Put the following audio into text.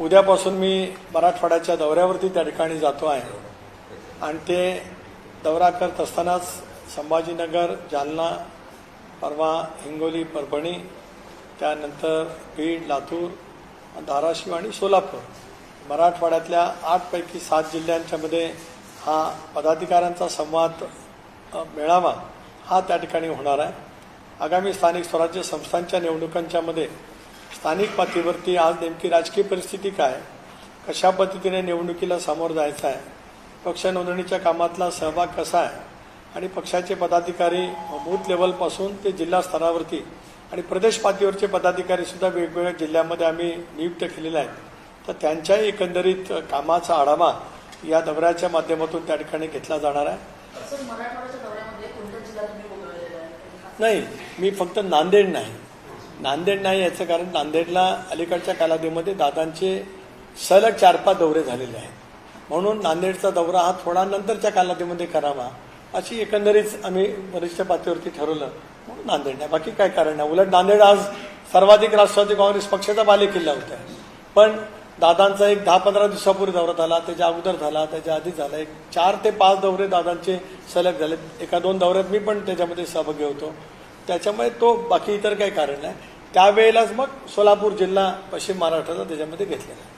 उद्यापासून मी मराठवाड्याच्या दौऱ्यावरती त्या ठिकाणी जातो आहे. आणि ते दौरा करत असतानाच संभाजीनगर जालना परवा हिंगोली परभणी त्यानंतर बीड लातूर धाराशिव आणि सोलापूर. मराठवाड्यातल्या आठपैकी सात जिल्ह्यांच्यामध्ये हा पदाधिकाऱ्यांचा संवाद मेळावा हा त्या ठिकाणी होणार आहे. आगामी स्थानिक स्वराज्य संस्थांच्या निवडणुकांच्यामध्ये स्थानिक पातळीवरती आज नेमकी राजकीय परिस्थिती काय? कशा पद्धतीने निवडणुकीला सामोरं जायचं आहे? पक्ष नोंदणीच्या कामातला सहभाग कसा आहे? आणि पक्षाचे पदाधिकारी बूथ लेवलपासून ते जिल्हा स्तरावरती आणि प्रदेश पातळीवरचे पदाधिकारी सुद्धा वेगवेगळ्या जिल्ह्यामध्ये आम्ही नियुक्त केलेले आहेत. तर त्यांच्या एकंदरीत कामाचा आढावा या दौऱ्याच्या माध्यमातून त्या ठिकाणी घेतला जाणार आहे? नाही मी फक्त नांदेड नाही. नांदेड नाही याचं कारण नांदेडला अलीकडच्या कालावधीमध्ये दादांचे सलग चार पाच दौरे झालेले आहेत. म्हणून नांदेडचा दौरा हा थोडा नंतरच्या कालावधीमध्ये करावा अशी एकंदरीत आम्ही वरिष्ठ पातळीवरती ठरवलं. म्हणून नांदेड नाही. बाकी काय कारण नाही. उलट नांदेड आज सर्वाधिक राष्ट्रवादी काँग्रेस पक्षाचा बालेकिल्ला होता. पण दादांचा एक दहा पंधरा दिवसापूर्वी दौरा झाला त्याच्या अगोदर झाला त्याच्या आधी झाला. एक चार ते पाच दौरे दादांचे सलग झाले एका दोन दौऱ्यात मी पण त्याच्यामध्ये सहभागी होतो. त्याच्यामुळे तो बाकी इतर काही कारण नाही. त्यावेळेलाच मग सोलापूर जिल्हा पश्चिम महाराष्ट्राचा त्याच्यामध्ये घेतलेला आहे.